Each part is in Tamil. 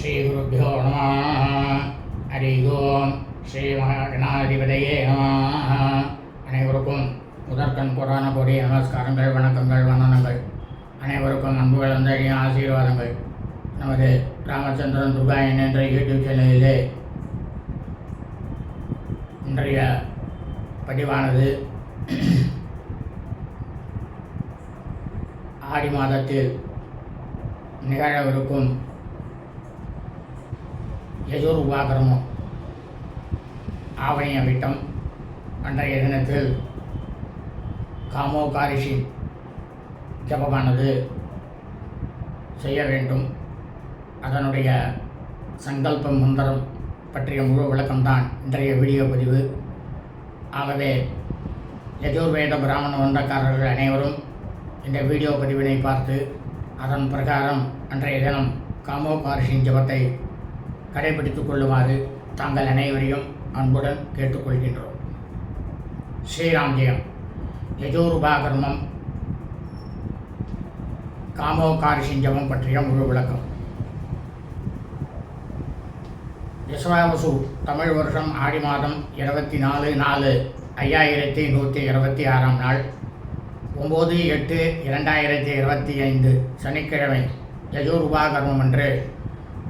ஸ்ரீகுருப்போ நம. ஹரி ஓம். ஸ்ரீ மகாகணாதிபதியே நம. அனைவருக்கும் முதற்கண் புராண கொடி நமஸ்காரங்கள் வணக்கங்கள் வந்தனங்கள். அனைவருக்கும் அன்பு கலந்த ஆசீர்வாதங்கள். நமது ராமச்சந்திரன் துர்காயன் என்ற யூடியூப் சேனலிலே இன்றைய பதிவானது ஆடி மாதத்தில் நிகழவிருக்கும் யஜுர் உபாகரமும் ஆவணிய விட்டம் அன்றைய தினத்தில் காமோ காரிஷி ஜபமானது செய்ய வேண்டும். அதனுடைய சங்கல்ப முந்தரம் பற்றிய முழு விளக்கம்தான் இன்றைய வீடியோ பதிவு. ஆகவே யஜுர்வேத பிராமண வந்தக்காரர்கள் அனைவரும் இந்த வீடியோ பதிவினை பார்த்து அதன் பிரகாரம் அன்றைய தினம் காமோ காரிஷின் ஜபத்தை கடைபிடித்துக் கொள்ளுமாறு தாங்கள் அனைவரையும் அன்புடன் கேட்டுக்கொள்கின்றோம். ஸ்ரீராம் ஜெயம். யஜோருபாகர்மம். காமோகாரி சிஞ்சமம் பற்றிய முழு விளக்கம். யசவாவசு தமிழ் வருஷம் ஆடி மாதம் இருபத்தி நாலு நாலு ஐயாயிரத்தி நூற்றி இருபத்தி ஆறாம் நாள் ஒம்பது எட்டு இரண்டாயிரத்தி இருபத்தி ஐந்து சனிக்கிழமை யஜோருபாகர்மம் அன்று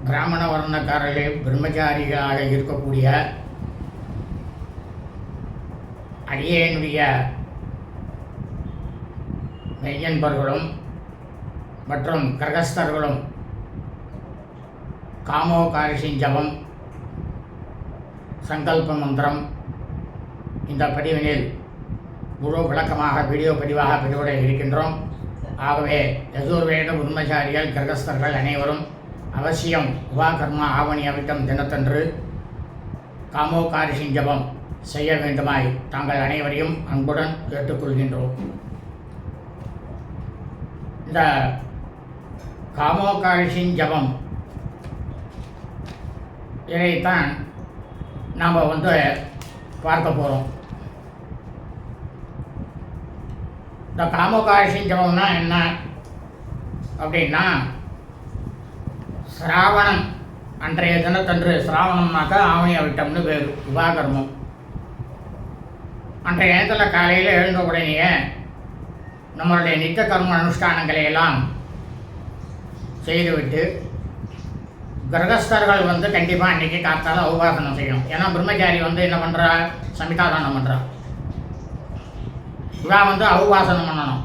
பிராமண வர்ணக்காரர்களே பிரம்மச்சாரிகளாக இருக்கக்கூடிய அடியனுடைய மெய்யன்பர்களும் மற்றும் கிரகஸ்தர்களும் காமோ ஜபம் சங்கல்ப மந்திரம் இந்த பதிவினில் முழு விளக்கமாக வீடியோ பதிவாக பதிவுடன் இருக்கின்றோம். ஆகவே யசூர்வேத பிரம்மச்சாரிகள் கிரகஸ்தர்கள் அனைவரும் அவசியம் உபாகர்மா ஆவணி அவிட்டம் தினத்தன்று காமோகாரிஷின் ஜபம் செய்ய வேண்டுமாய் தாங்கள் அனைவரையும் அன்புடன் கேட்டுக்கொள்கின்றோம். இந்த காமோகாரிஷின் ஜபம் இதைத்தான் நாம் வந்து பார்க்க போகிறோம் இந்த காமோகாரிஷின் ஜபம்னா என்ன? அப்படின்னா சிராவணம் அன்றைய தினத்தன்று சிராவணம்னாக்கா ஆவணி அவிட்டம்னு பேர். விவாகர்மம் அன்றைய நேரத்தில் காலையில் எழுந்த உடனேயே நம்மளுடைய நித்த கர்ம அனுஷ்டானங்களை எல்லாம் செய்துவிட்டு கிரகஸ்தர்கள் வந்து கண்டிப்பாக அன்றைக்கி காத்தால் உபாசனம் செய்யணும். ஏன்னா பிரம்மச்சாரி வந்து என்ன பண்ணுறா சமிதாதானம் பண்ணுறா இவா வந்து அவுபாசனம் பண்ணணும்.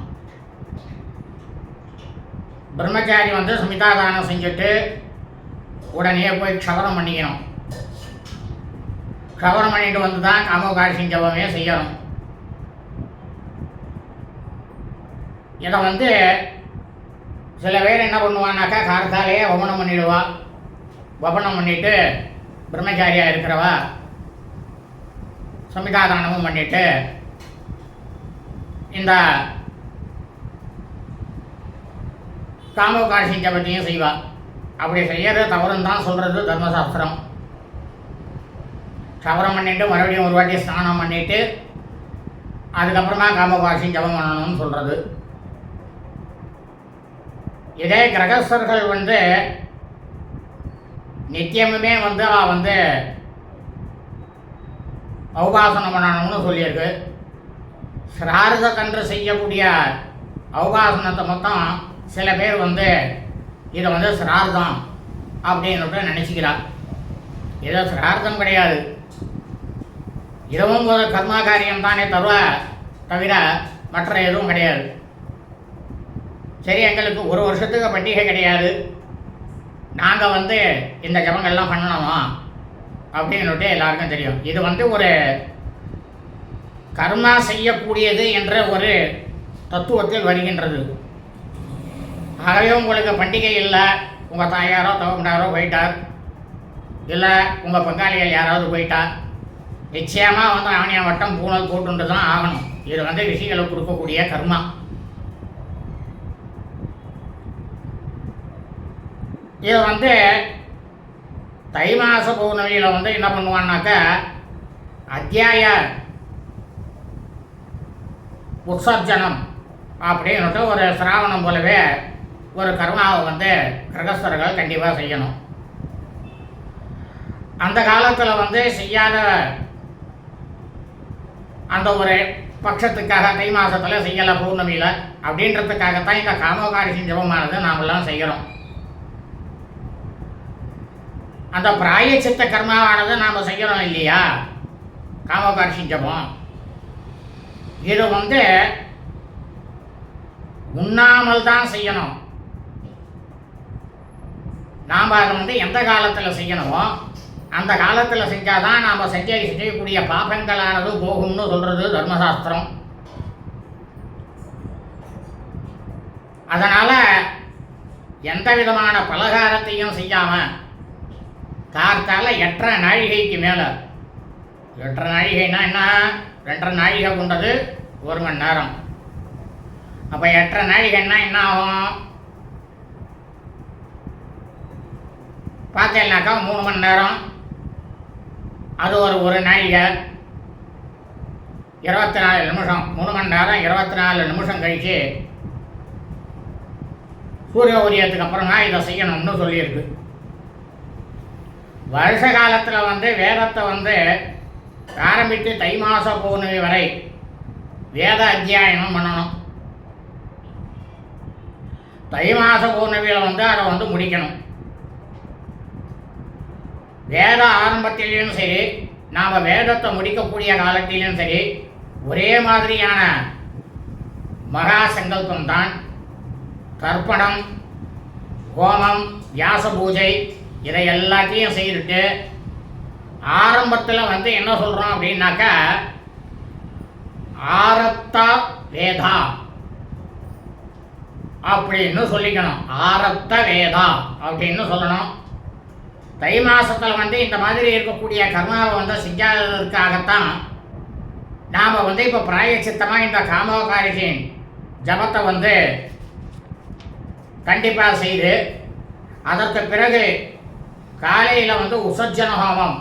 பிரம்மச்சாரி வந்து சமிதாதானம் செஞ்சுட்டு உடனே போய் க்ஷவரம் பண்ணிக்கணும். க்ஷவரம் பண்ணிட்டு வந்து தான் காமோகாரி ஜபமே செய்யணும். இதை வந்து சில பேர் என்ன பண்ணுவான்னாக்கா காரத்தாலேயே வபனம் பண்ணிடுவா. வபனம் பண்ணிட்டு பிரம்மச்சாரியாக இருக்கிறவா. சமிதாதானமும் பண்ணிட்டு இந்த காமோகாசி ஜபத்தையும் செய்வாள் அப்படி செய்யறது தவறுன்னு தான் சொல்கிறது தர்மசாஸ்திரம். சவரம் பண்ணிட்டு மறுபடியும் ஒரு வாட்டி ஸ்நானம் பண்ணிட்டு அதுக்கப்புறமா காமபாசி ஜபம் பண்ணணும்னு சொல்கிறது இதே கிரகஸ்தர்கள் வந்து நித்தியமுமே வந்து அவள் வந்து அவுபாசனம் பண்ணணும்னு சொல்லியிருக்கு. சிராரதக்கன்று செய்யக்கூடிய அவகாசனத்தை மொத்தம் சில பேர் வந்து இதை வந்து சிரார்த்தம் அப்படின்னு நினச்சிக்கிறார் ஏதோ சிரார்த்தம் கிடையாது. இதுவும் ஒரு கர்மா காரியம் தானே தருவ தவிர மற்ற எதுவும் கிடையாது. சரி எங்களுக்கு ஒரு வருஷத்துக்கு பண்டிகை கிடையாது. நாங்கள் வந்து இந்த ஜபங்கள்லாம் பண்ணணுமா? அப்படின்னுட்டு எல்லாருக்கும் தெரியும். இது வந்து ஒரு கர்மா செய்யக்கூடியது என்ற ஒரு தத்துவத்தில் வருகின்றது. ஆகவே உங்களுக்கு பண்டிகை இல்லை உங்கள் தாயாரோ தகவண்டாரோ போயிட்டார் இல்லை உங்கள் பங்காளிகள் யாராவது போயிட்டா? நிச்சயமாக வந்து ஆணியா வட்டம் பூணல் போட்டுட்டு தான் ஆகணும். இது வந்து ரிஷிகளுக்கு கொடுக்கக்கூடிய கர்மா. இது வந்து தை மாச பௌர்ணமியில் வந்து என்ன பண்ணுவான்னாக்கா அத்தியாய உற்சர்ஜனம் அப்படின்னுட்டு ஒரு சிராவணம் போலவே ஒரு கர்மாவை வந்து கிரகஸ்தர்கள் கண்டிப்பாக செய்யணும். அந்த காலத்தில் வந்து செய்யாத அந்த ஒரு பட்சத்துக்காக தை மாதத்தில் செய்யலை பௌர்ணமியில் அப்படின்றதுக்காகத்தான் இந்த காமோகாரி ஜபமானது நாமெல்லாம் செய்கிறோம் அந்த பிராயச்சித்த கர்மாவானது நாம் செய்கிறோம் இல்லையா? காமோகாரி ஜபம். இது வந்து உண்ணாமல் தான் செய்யணும். நாம் அதை வந்து எந்த காலத்தில் செய்யணுமோ அந்த காலத்தில் செஞ்சால் தான் நாம் செஞ்ச செய்யக்கூடிய பாபங்களானது போகும்னு சொல்கிறது தர்மசாஸ்திரம். அதனால் எந்த விதமான பலகாரத்தையும் செய்யாமல் கார்த்தால எட்டரை நாழிகைக்கு மேலே எட்டரை நாழிகைனா என்ன? ரெண்டரை நாழிகை கொண்டது ஒரு மணி நேரம். அப்போ எட்டரை நாழிகைன்னா என்ன ஆகும்? பார்த்தேன்னாக்கா மூணு மணி நேரம். அது ஒரு ஒரு நாழிகை இருபத்தி நாலு நிமிஷம். மூணு மணி நேரம் இருபத்தி நாலு நிமிஷம் கழித்து சூரிய உதயத்துக்கு அப்புறம் தான் இதை செய்யணும்னு சொல்லியிருக்கு. வருஷ காலத்தில் வந்து வேதத்தை வந்து ஆரம்பித்து தை மாத பௌர்ணமி வரை வேத அத்தியாயனம் பண்ணணும். தை மாத பௌர்ணமியில் வந்து அதை வந்து முடிக்கணும். வேத ஆரம்பத்திலையும் சரி நாம் வேதத்தை முடிக்கக்கூடிய காலத்திலும் சரி ஒரே மாதிரியான மகா சங்கல்பம் தான் தர்ப்பணம் ஹோமம் வியாச பூஜை இதை எல்லாத்தையும் செய்துட்டு ஆரம்பத்தில் வந்து என்ன சொல்கிறோம் அப்படின்னாக்கா ஆரப்தா வேதா அப்படின்னு சொல்லிக்கணும். ஆரப்த வேதா அப்படின்னு சொல்லணும். தை மாதத்தில் வந்து இந்த மாதிரி இருக்கக்கூடிய கர்மாவை வந்து செஞ்சாததற்காகத்தான் நாம் வந்து இப்போ பிராயச்சித்தமாக இந்த காமோகாரிகளின் ஜபத்தை வந்து கண்டிப்பாக செய்து அதற்கு பிறகு காலையில் வந்து உசர்ஜன ஹோமம்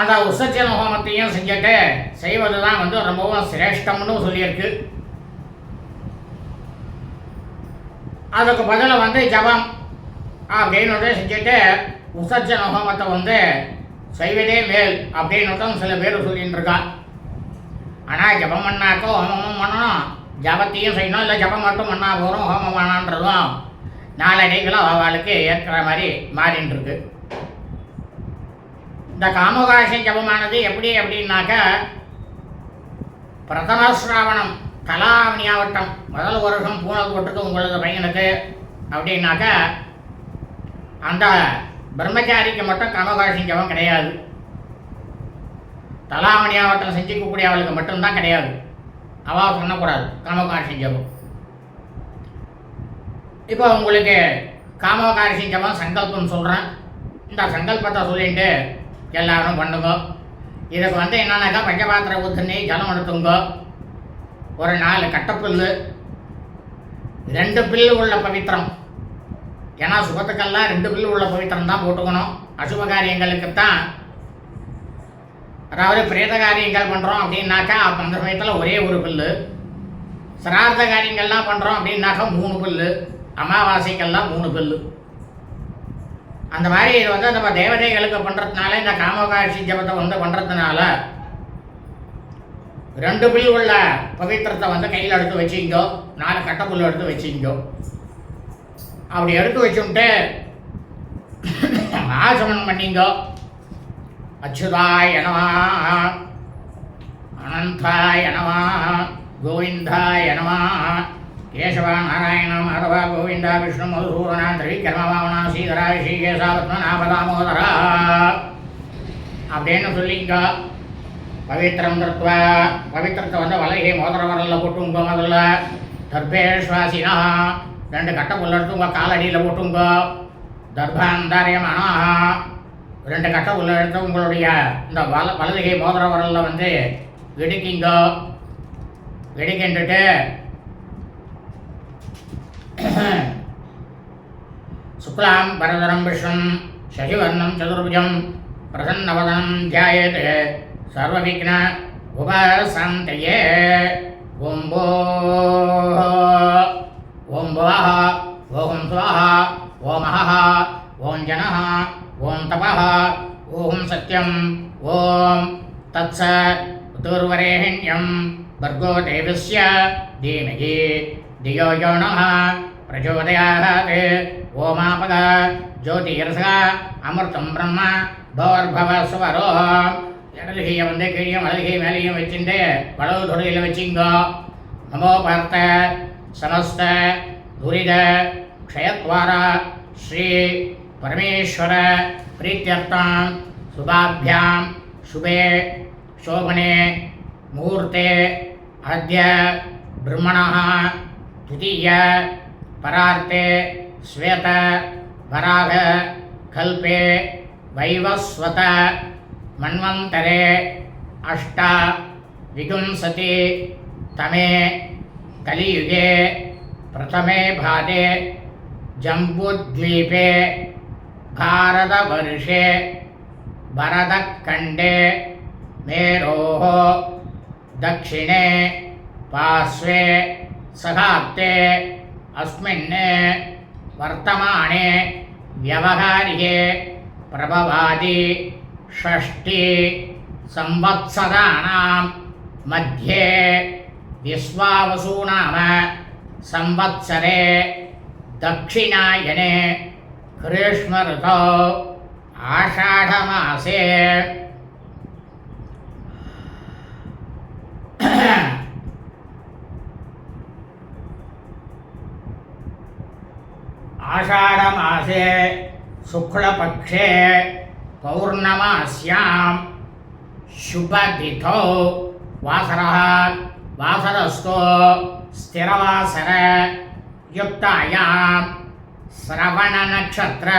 அந்த உசர்ஜன ஹோமத்தையும் செஞ்சுட்டு செய்வது தான் வந்து ரொம்பவும் சிரேஷ்டம்னு சொல்லியிருக்கு. அதுக்கு பதிலாக வந்து ஜபம். அப்படின்னு செஞ்சுட்டு உசர்ஜன ஹோமத்தை வந்து செய்வதே மேல் அப்படின்னுட்டும் சில பேர் சொல்லிட்டு இருக்கா. ஆனால் ஜபம் பண்ணாக்கோ ஹோமமும் பண்ணணும். ஜபத்தையும் செய்யணும். இல்லை ஜபம் மட்டும் பண்ணா போகிறோம் ஹோமம் பண்ணான்றதும் நாளடைகளும் அவளுக்கு ஏற்கிற மாதிரி மாறின்னு இருக்கு. இந்த காமகாசி ஜபமானது எப்படி அப்படின்னாக்கா பிரதம சிராவணம் கலாவணியாவட்டம் முதல் வருஷம் பூனல் போட்டுக்கு உங்களது பையனுக்கு. அப்படின்னாக்கா அந்த பிரம்மச்சாரிக்கு மட்டும் காமகாசி ஜபம் கிடையாது. தலாமணியாவட்டம் செஞ்சுக்கக்கூடிய அவளுக்கு மட்டும்தான் கிடையாது. அவள் பண்ணக்கூடாது காமகாசி இப்போ உங்களுக்கு காமகாரி சங்கல்பம் சொல்கிறேன் இந்த சங்கல்பத்தை சொல்லிட்டு எல்லாரும் பண்ணுங்க. இதுக்கு வந்து என்னன்னாக்கா பஞ்சபாத்திர ஊத்துனி ஜலம் எடுத்துங்க. ஒரு நாலு கட்டப்புல்லு ரெண்டு பில்லு உள்ள பவித்திரம். ஏன்னா சுகத்துக்கெல்லாம் ரெண்டு பில்லு உள்ள பவித்திரம் தான் போட்டுக்கணும். அசுப காரியங்களுக்கு தான் அதாவது பிரேத காரியங்கள் பண்ணுறோம் அப்படின்னாக்கா அப்போ அந்த சமயத்தில் ஒரே ஒரு பில்லு. சிரார்த்த காரியங்கள்லாம் பண்ணுறோம் அப்படின்னாக்கா மூணு பில்லு. அமாவாசைக்கெல்லாம் மூணு பில்லு. அந்த மாதிரி இது வந்து நம்ம தேவதைகளுக்கு பண்ணுறதுனால இந்த காமகாட்சி ஜபத்தை வந்து பண்ணுறதுனால ரெண்டு பில் உள்ள பவித்திரத்தை வந்து கையில் எடுத்து வச்சுக்கோ. நாலு கட்டப்புல் எடுத்து வச்சுக்கோ. அப்படி எடுத்து வச்சுட்டு ஆசமனம் பண்ணிங்க. அச்சுதாய் எனவா அனந்தாய் எனவா கோவிந்தாய் எனவா கேசவா நாராயண மாதவா கோவிந்தா விஷ்ணு மதுசூதனா திரிவிக்ரமவாமனா சீதரா ஸ்ரீகேசா பத்மநாபதாமோதரா அப்படின்னு சொல்லிங்க. பவித்திரம் தத்வா பவித்திரத்தை வந்து வலகை மோதிர வரலில் போட்டுங்க முதல்ல தர்பேஸ்வாசினா ரெண்டு கட்டை புல்ல எடுத்து உங்கள் காலடியில் போட்டுங்க தர்பாந்தாரியமானா ரெண்டு கட்டை உள்ள எடுத்து உங்களுடைய இந்த வல வலதுகை மோதிர வரலில் வந்து இடிக்கிங்க இடிக்கின்றுட்டு சுக்லாம் பரதரம் விஷ்ணும் சசிவர்ணம் சதுர்புஜம் பிரசன்னவதனம் தியாயேத் சர்வவிக்ன உபசந்தயே ஓம்போ ஓம் புவஹ ஓம் சுவஹ ஓம் அஹஹ ஓம் ஜனஹ ஓம் தபஹ ஓம் சத்யம் ஓம் தத்ச ఋతుర్వరేహిణ్యం భర్గో దేవస్య ధీమహి ధియో యో నమః ప్రచోదయాత్ ఓమాపద జ్యోతిరస அமிர்தம் பிரம்ம பௌர்பவ சுவரோ இடதுகையை வந்து கீழே வலதுகை மேலேயும் வச்சுட்டு வலது தொடையில் வச்சுங்கோ. நமோ பார்த்த ಸಮಸ್ತ ದುರಿದ ಕ್ಷಯದ್ವಾರ ಶ್ರೀ ಪರಮೇಶ್ವರ ಪ್ರೀತ್ಯರ್ಥ ಶುಭಾಭ್ಯಾಂ ಶುಭೆ ಶೋಭನೆ ಮುಹೂರ್ತೆ ಅದ್ಯ ಬ್ರಹ್ಮಣಃ ದ್ವಿತೀಯ ಪರಾರ್ತೆ ಶ್ವೇತ ಪರಾಗ ಕಲ್ಪೆ ವೈವಸ್ವತ ಮನ್ವಂತರೆ ಅಷ್ಟ ವಿಗುಂಸತಿ ತಮೇ कलियुगे प्रथमे भाते जम्बुद्वीपे भारतवर्षे भरतखण्डे मेरोः दक्षिणे पार्श्वे सहाब्दे अस्मिन् वर्तमाने व्यवहारिके प्रभवादि षष्टि संवत्सराणां मध्ये विश्वावसु नाम संवत्सरे दक्षिणायने ग्रीष्मऋतौ आषाढमासे आषाढमासे शुक्लपक्षे पौर्णमास्यां शुभतिथौ वासरः వాసరస్తో స్థిరవాసర యుక్తాయాం శ్రవణ నక్షత్ర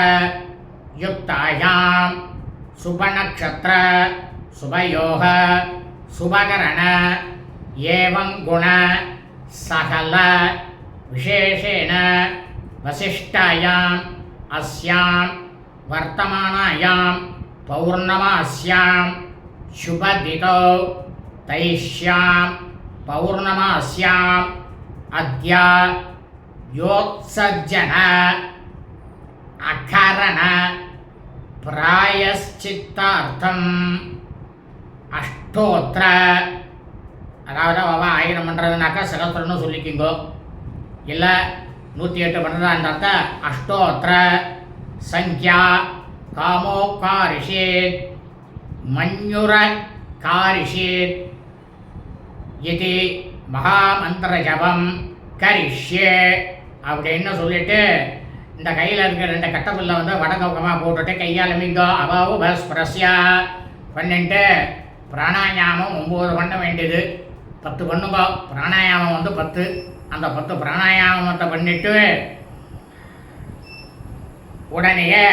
యుక్తాయాం శుభనక్షత్ర శుభయోహ శుభకరణ ఏవం గుణ సకల విశేషేణ వశిష్టాయాం అస్యాం వర్తమానాయాం పౌర్ణమాస్యాం శుభదితో తైష్యాం பௌர்ணமாஸ்யாம் அத்யா யோத்சஜன அகரண பிராயஷ்சித்தார்த்தம் அஷ்டோத்திர அதாவது அவள் ஆயிரம் பண்ணுறதுனாக்கா சகஸ்திரம்னு சொல்லிக்கிங்கோ. இல்லை நூற்றி எட்டு பண்ணுறதா இருந்தாக்க அஷ்டோத்திர சங்கியா காமோ காரிஷேத் மஞ்சுர காரிஷேத் இது மகாமந்திர ஜபம் கரிஷ்யே அப்படின்னு சொல்லிட்டு இந்த கையில் இருக்கிற ரெண்டு கட்டத்தில் வந்து வடகமாக போட்டுட்டு கையால் மிங்கோ அபாவு பஸ் பிரஸ்யா பண்ணிட்டு பிராணாயாமம் ஒம்பது பண்ண வேண்டியது. பத்து பண்ணுங்க. பிராணாயாமம் வந்து பத்து. அந்த பத்து பிராணாயாமத்தை பண்ணிட்டு உடனேயே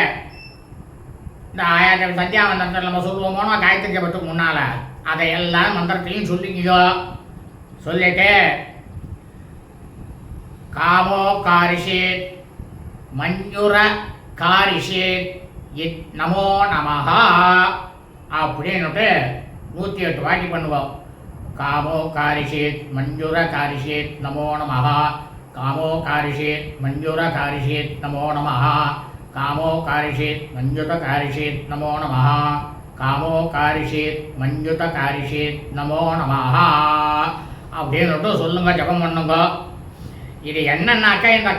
இந்த ஆயிரத்தி சந்தியா நம்ம சொல்லுவோம் காயத்ரி ஜபத்துக்கு முன்னால் அதையெல்லாம் மந்திரத்தையும் சொல்லிக்கியோ சொல்லிட்டு காமோ காரிஷேத் மஞ்சுர காரிஷேத் இத் நமோ நமஹா அப்படின்னுட்டு நூற்றி எட்டு வாட்டி பண்ணுவோம். காமோ காரிஷேத் மஞ்சுர காரிஷேத் நமோ நமஹா. காமோ காரிஷேத் மஞ்சுர காரிஷேத் நமோ நமஹா. காமோ காரிஷேத் மஞ்சுர காரிஷேத் நமோ நமஹா. காமோ காரிஷேத் மஞ்சுத காரிஷேத் நமோ நமஹா. அப்படின்னுட்டு சொல்லுங்க ஜபம் பண்ணுங்க. இது என்னன்னாக்கா இந்த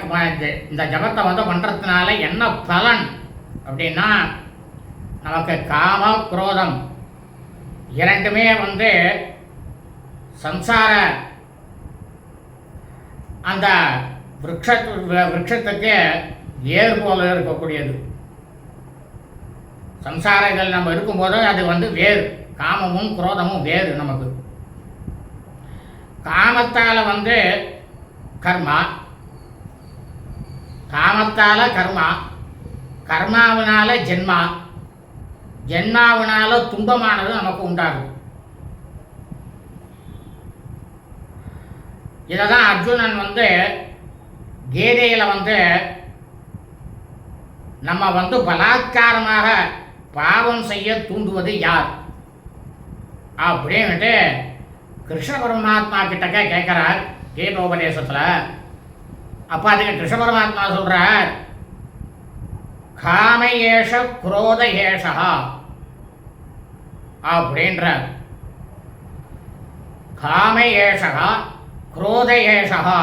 இந்த ஜபத்தை வந்து பண்ணுறதுனால என்ன பலன் அப்படின்னா நமக்கு காம குரோதம். இரண்டுமே வந்து சம்சார அந்த விரக்ஷத்து விருட்சத்துக்கு ஏறு போல இருக்கக்கூடியது. சம்சாரங்கள் நம்ம இருக்கும்போது அது வந்து வேறு. காமமும் குரோதமும் வேறு நமக்கு. காமத்தால் வந்து கர்மா. காமத்தால் கர்மா. கர்மாவினால ஜென்மா. ஜென்மாவினால துன்பமானது நமக்கு உண்டாகும் இதை தான் அர்ஜுனன் வந்து கீதையில் வந்து நம்ம வந்து பலாத்காரமாக பாவம் செய்ய தூண்டுவது யார்? அப்படின்ட்டு கிருஷ்ண பரமாத்மா கிட்டக்க கேட்குறார் கீதோபதேசத்தில். அப்போ அதுக்கு கிருஷ்ண பரமாத்மா சொல்கிறார் காம ஏஷ குரோத ஏஷா அப்படின்றார். காம குரோத ஏஷகா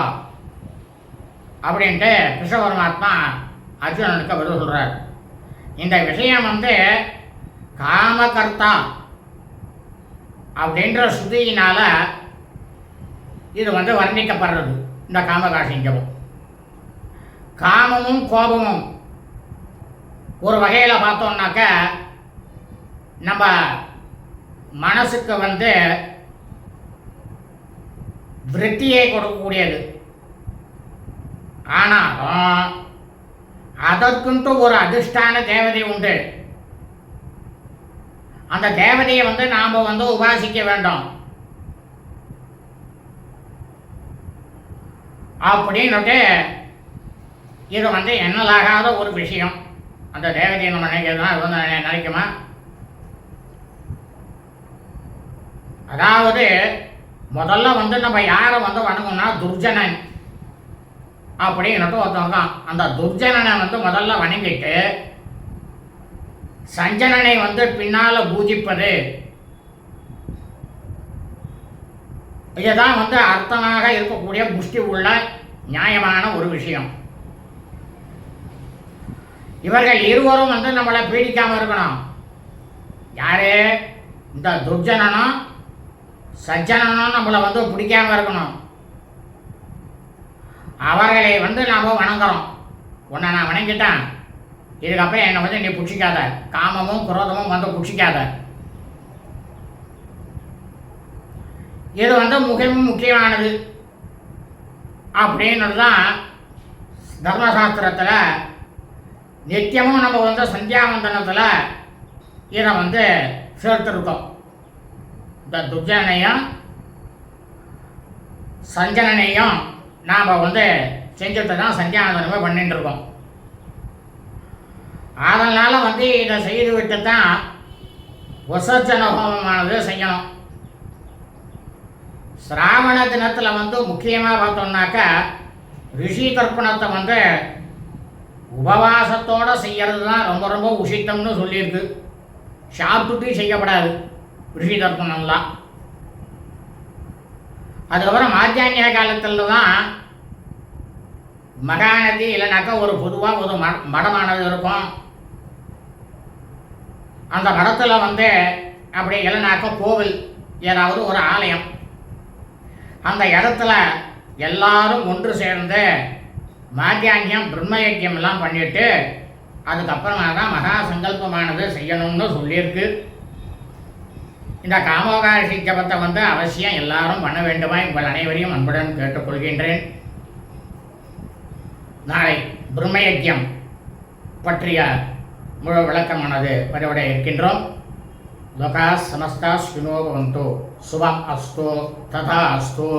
அப்படின்ட்டு கிருஷ்ண பரமாத்மா அர்ஜுனனுக்கு பதில் சொல்கிறார் இந்த விஷயம் வந்து காமகர்த்தா அப்படின்ற ஸ்ருதியினால இது வந்து வர்ணிக்கப்படுறது இந்த காமகாசிங்கம் காமமும் கோபமும் ஒரு வகையில் பார்த்தோம்னாக்க நம்ம மனசுக்கு வந்து விருத்தியை கொடுக்கக்கூடியது. ஆனாலும் அதற்குன்ட்டு ஒரு அதிர்ஷ்டான தேவதை உண்டு. அந்த தேவதையை வந்து நாம் வந்து உபாசிக்க வேண்டும். அப்படின்னுட்டு இது வந்து எண்ணலாகாத ஒரு விஷயம். அந்த தேவதையை நம்ம நினைக்கிறதுனா அது வந்து நினைக்குமா? அதாவது முதல்ல வந்து நம்ம யாரை வந்து வணங்கணும்னா துர்ஜனன். அப்படின்னுட்டு ஒருத்தவங்க தான் அந்த துர்ஜனனை வந்து முதல்ல வணங்கிட்டு சஞ்சனனை வந்து பின்னால் பூஜிப்பது. இதுதான் வந்து அர்த்தமாக இருக்கக்கூடிய புஷ்டி உள்ள நியாயமான ஒரு விஷயம். இவர்கள் இருவரும் வந்து நம்மளை பீடிக்காமல் இருக்கணும். யாரு? இந்த துர்ஜனனும் சஜ்ஜனனும் நம்மளை வந்து பிடிக்காமல் இருக்கணும். அவர்களை வந்து நாம் வணங்குறோம். உன்னை நான் வணங்கிட்டேன். இதுக்கப்புறம் என்னை வந்து நீ பிடிச்சிக்காத காமமும் குரோதமும் வந்து பிடிச்சிக்காத இது வந்து மிகவும் முக்கியமானது. அப்படின்னு தான் தர்மசாஸ்திரத்தில் நித்தியமும் நம்ம வந்து சந்தியாவந்தனத்தில் இதை வந்து சேர்த்துருக்கோம். இந்த துர்ஜனையும் சஞ்சனனையும் நாம் வந்து செஞ்சத்தை தான் சந்தியாவந்தனமே பண்ணிட்டு இருக்கோம். அதனால் வந்து இதை செய்து விட்டு தான் விசர்ஜன ஹோமமானது செய்யணும். சிராவண தினத்தில் வந்து முக்கியமாக பார்த்தோம்னாக்கா ரிஷி தர்ப்பணத்தை வந்து உபவாசத்தோடு செய்யறது தான் ரொம்ப ரொம்ப உஷித்தம்னு சொல்லியிருக்கு. சாப்பிட்டுட்டு செய்யப்படாது ரிஷி தர்ப்பணம்லாம். அதுக்கப்புறம் மாத்தியாங்கிய காலத்தில் தான் மகாநதி இல்லைனாக்கா ஒரு பொதுவாக ஒரு மட மடமானது இருக்கும். அந்த மடத்தில் வந்து அப்படி இல்லைனாக்கா கோவில் ஏதாவது ஒரு ஆலயம். அந்த இடத்துல எல்லாரும் ஒன்று சேர்ந்து மாத்தியாங்கியம் பிரம்மயக்கியம் எல்லாம் பண்ணிட்டு அதுக்கப்புறமா தான் மகா சங்கல்பமானது செய்யணும்னு சொல்லியிருக்கு. இந்த காமோகாரி ஜபத்தை வந்து அவசியம் எல்லாரும் பண்ண வேண்டுமா? உங்கள் அனைவரையும் அன்புடன் கேட்டுக்கொள்கின்றேன். நாளை பிரம்மயஜம் பற்றிய முழு விளக்கமானது பதிவிட இருக்கின்றோம். லோகா சமஸ்தா சுனோபவந்தோ சுபம் அஸ்தோ ததா அஸ்தோ.